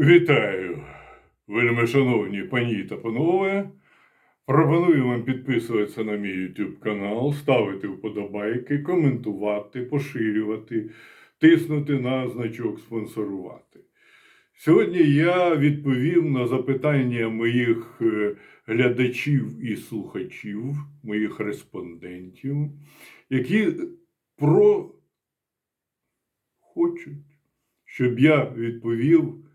Вітаю, вельми шановні пані та панове. Пропоную вам підписуватися на мій YouTube канал, ставити вподобайки, коментувати, поширювати, тиснути на значок спонсорувати. Сьогодні я відповім на запитання моїх е, глядачів і слухачів, моїх респондентів, які про хочуть, щоб я відповів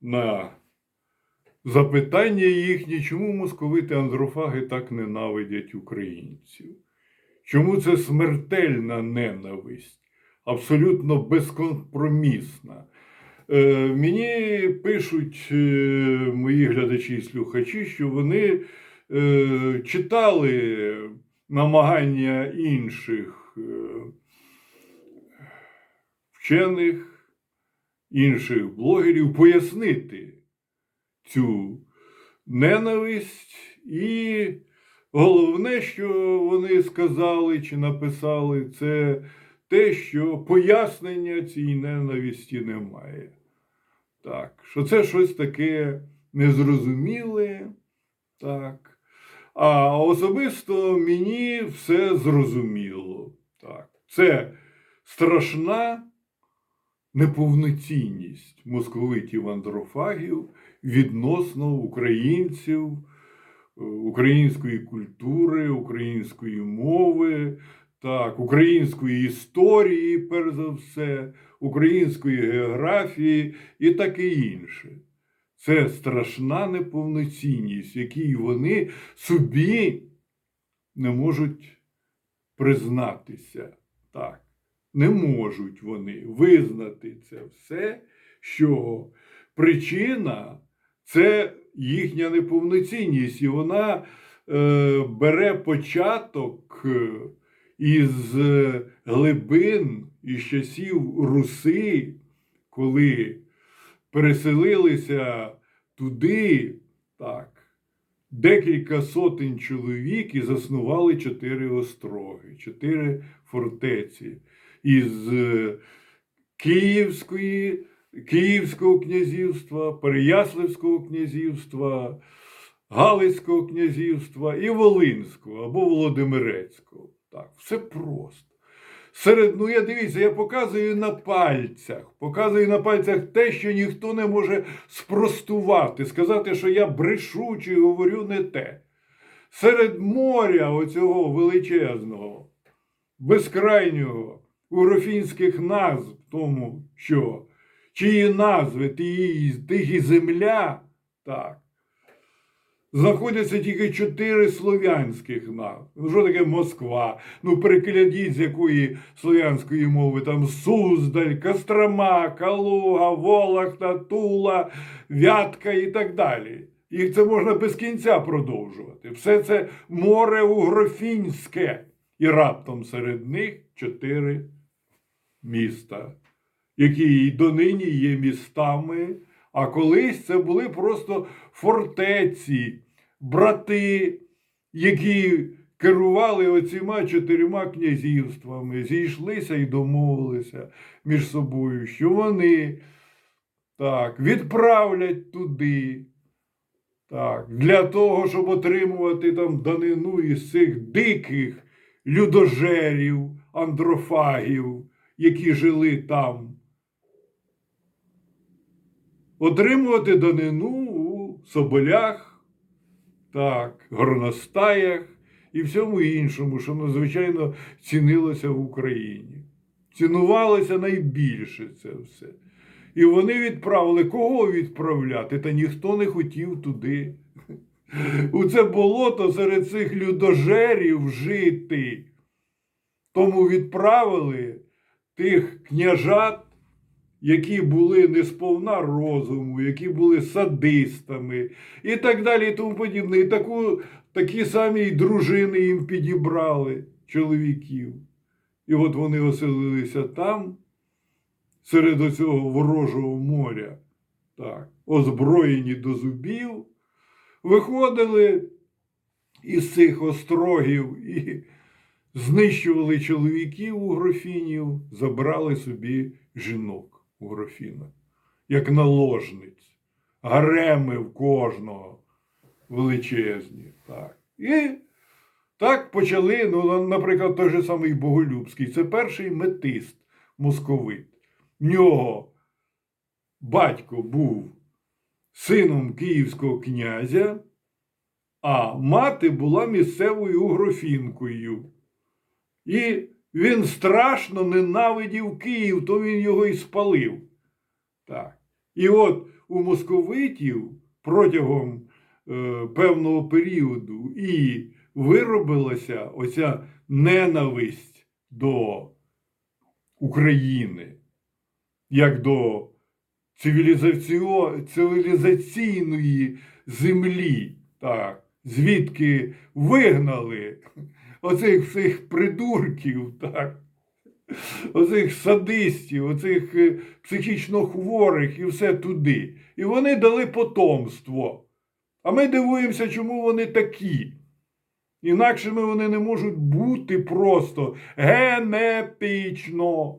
на запитання їхні, чому московити андрофаги так ненавидять українців? Чому це смертельна ненависть, абсолютно безкомпромісна? Е, мені пишуть е, мої глядачі і слухачі, що вони е, читали намагання інших е, вчених інших блогерів пояснити цю ненависть. І головне, що вони сказали чи написали, це те, що пояснення цій ненависті немає. Так, що це щось таке незрозуміле. Так. А особисто мені все зрозуміло. Так. Це страшна неповноцінність московитів андрофагів відносно українців, е, української культури, української мови, так, української історії, перш за все, української географії і таке інше. Це страшна неповноцінність, якій вони собі не можуть признатися. Так не можуть вони визнати це все, що причина це їхня неповноцінність, і вона е, бере початок е, із глибин із часів Руси, коли переселилися туди, так. Декілька сотень чоловік і заснували чотири остроги, чотири фортеці із е, Київської, Київського князівства, Переяславського князівства, Галицького князівства і Волинського або Володимирецького. Так, все просто. Серед, ну я дивіться, я показую на пальцях, показую на пальцях те, що ніхто не може спростувати, сказати, що я брешу чи говорю не те. Серед моря оцього величезного, безкрайнього, угрофінських назв тому, що чиї назви тих і земля, так, знаходяться тільки чотири слов'янських назв. Ну, що таке Москва? Ну, перекладіть з якої слов'янської мови там Суздаль, Кострома, Калуга, Волохта, Тула, Вятка і так далі. Їх це можна без кінця продовжувати. Все це море угрофінське. І раптом серед них чотири міста, які й донині є містами, а колись це були просто фортеці, брати, які керували оціма чотирма князівствами, зійшлися і домовилися між собою, що вони так, відправлять туди. Так, для того, щоб отримувати там данину із цих диких людожерів, андрофагів, які жили там. Отримувати данину у соболях, так, горностаях і всьому іншому, що надзвичайно цінилося в Україні. Цінувалося найбільше це все. І вони відправили кого відправляти? Та ніхто не хотів туди. У це болото серед цих людожерів жити. Тому відправили тих княжат, які були не сповна розуму, які були садистами і так далі, і тому подібне. І таку, такі самі й дружини їм підібрали чоловіків. І от вони оселилися там, серед оцього ворожого моря, так, озброєні до зубів, виходили із цих острогів і знищували чоловіків у грофінів, забрали собі жінок у грофіна, як наложниць. гареми в кожного величезні. Так. І так почали, ну, наприклад, той же самий Боголюбський. Це перший метист московит. В нього батько був сином київського князя, а мати була місцевою угрофінкою. І він страшно ненавидів Київ, то він його і спалив. Так. І от у московитів протягом е, певного періоду і виробилася оця ненависть до України, як до цивілізаційної землі, так, звідки вигнали оцих всіх придурків, так, оцих садистів, оцих е, психічно хворих і все туди. І вони дали потомство. А ми дивуємося, чому вони такі. Інакшими вони не можуть бути просто генетично.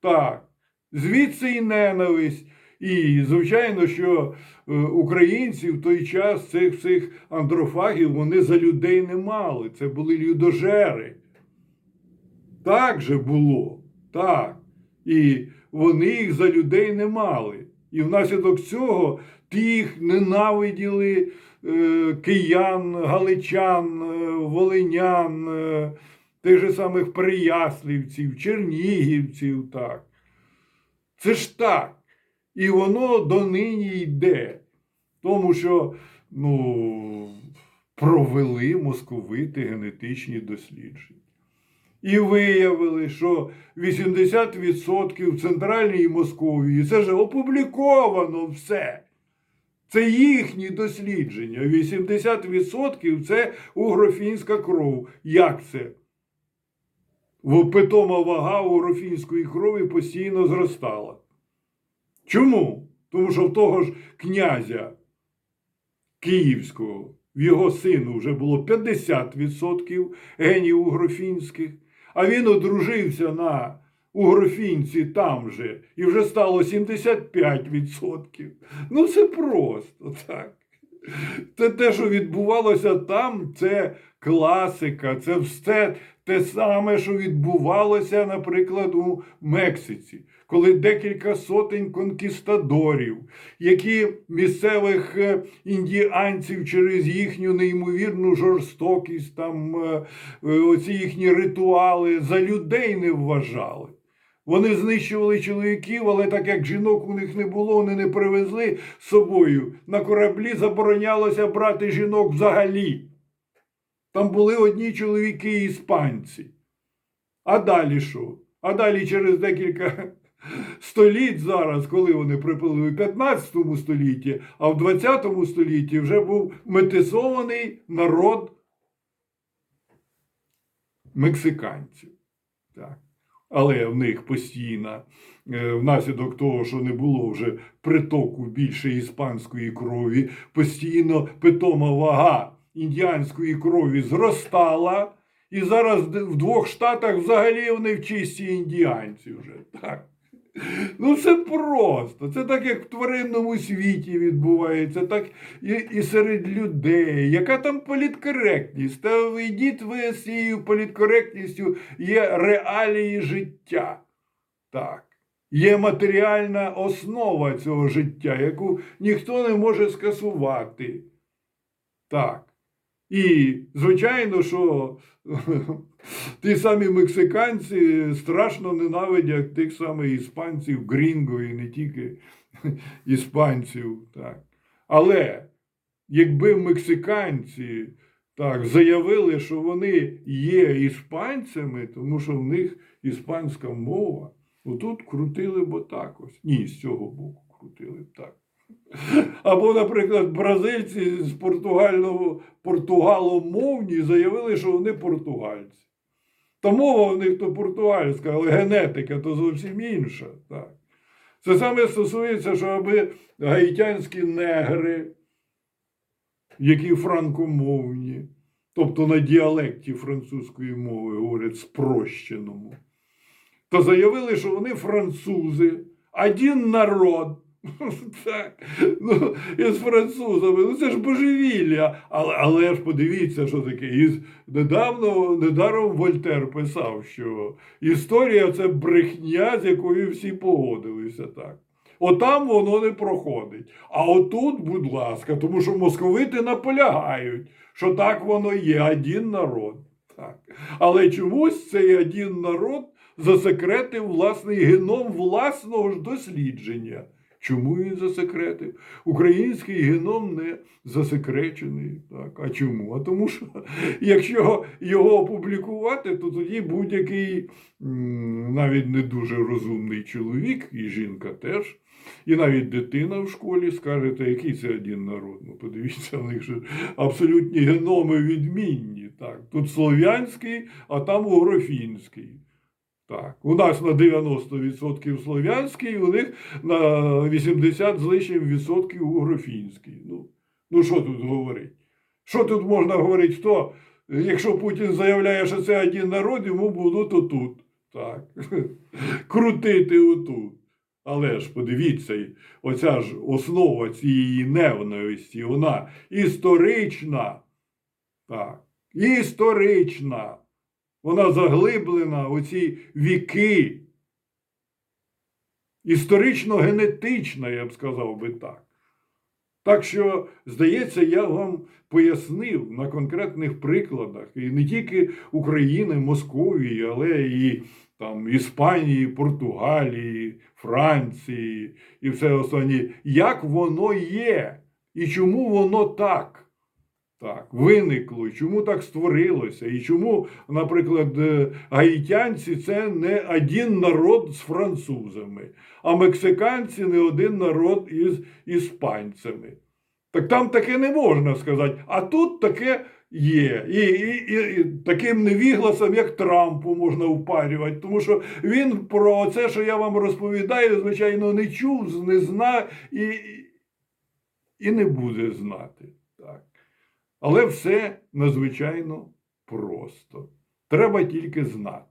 Так. Звідси і ненависть. І, звичайно, що е, українці в той час цих всіх андрофагів вони за людей не мали. Це були людожери. Так же було. Так. І вони їх за людей не мали. І внаслідок цього тих ненавиділи е, киян, галичан, е, волинян, е, тих же самих прияслівців, чернігівців. Так. Це ж так. І воно донині йде. Тому що ну, провели московити генетичні дослідження. І виявили, що 80% в центральній Московії це ж опубліковано все. Це їхні дослідження. 80% це угрофінська кров. Як це? Питома вага угрофінської крові постійно зростала. Чому? Тому що в того ж князя Київського, в його сину вже було 50% генів угрофінських, а він одружився на угрофінці там же, і вже стало 75%. Ну, це просто так. Це те, що відбувалося там, це класика, це все те саме, що відбувалося, наприклад, у Мексиці, коли декілька сотень конкістадорів, які місцевих е, індіанців через їхню неймовірну жорстокість, там е, е, оці їхні ритуали за людей не вважали. Вони знищували чоловіків, але так як жінок у них не було, вони не привезли з собою. На кораблі заборонялося брати жінок взагалі. Там були одні чоловіки іспанці. А далі що? А далі через декілька століть зараз, коли вони припили в 15 столітті, а в 20 столітті вже був метисований народ мексиканців. Так. Але в них постійно, е, внаслідок того, що не було вже притоку більше іспанської крові, постійно питома вага індіанської крові зростала. І зараз в двох штатах взагалі вони в чисті індіанці вже. Так. Ну, це просто. Це так, як в тваринному світі відбувається, так і, і серед людей. Яка там політкоректність? Та ви йдіть ви з цією політкоректністю, є реалії життя. Так. Є матеріальна основа цього життя, яку ніхто не може скасувати. Так. І, звичайно, що ті самі мексиканці страшно ненавидять тих самих іспанців, грінго, і не тільки іспанців. Так. Але якби мексиканці так, заявили, що вони є іспанцями, тому що в них іспанська мова, отут крутили б отак ось. Ні, з цього боку крутили б так. Або, наприклад, бразильці з португального, португаломовні заявили, що вони португальці. Та мова в них то португальська, але генетика то зовсім інша. Так. Це саме стосується, що аби гаїтянські негри, які франкомовні, тобто на діалекті французької мови говорять спрощеному, то заявили, що вони французи, один народ, Так. Ну, із французами. Ну це ж божевілля. Але, але ж подивіться, що таке. Із, недавно, недаром Вольтер писав, що історія це брехня, з якою всі погодилися так. Отам воно не проходить. А отут, будь ласка, тому що московити наполягають, що так воно є, один народ. Так. Але чомусь цей один народ засекретив власний геном власного ж дослідження. Чому він засекретив? Український геном не засекречений. Так. А чому? А тому що якщо його опублікувати, то тоді будь-який навіть не дуже розумний чоловік, і жінка теж, і навіть дитина в школі скаже, «Та який це один народ. Ну, подивіться, у них же абсолютні геноми відмінні. Так. Тут слов'янський, а там угрофінський. Так, у нас на 90% слов'янський, у них на 80 з лишнім відсотків угрофінський. Ну, ну що тут говорити? Що тут можна говорити? Хто? Якщо Путін заявляє, що це один народ, йому будуть отут. Так. Крутити отут. Але ж подивіться, оця ж основа цієї ненависті, вона історична. Так. Історична. Вона заглиблена у ці віки. Історично-генетична, я б сказав би так. Так що, здається, я вам пояснив на конкретних прикладах і не тільки України, Московії, але і там, Іспанії, Португалії, Франції і все останнє, як воно є і чому воно так. Так, виникло, чому так створилося, і чому, наприклад, е, гаїтянці це не один народ з французами, а мексиканці не один народ із іспанцями. Так там таке не можна сказати, а тут таке є. І, і, і, і таким невігласом, як Трампу, можна впарювати, тому що він про це, що я вам розповідаю, звичайно, не чув, не знає і, і не буде знати. Але все надзвичайно просто. Треба тільки знати.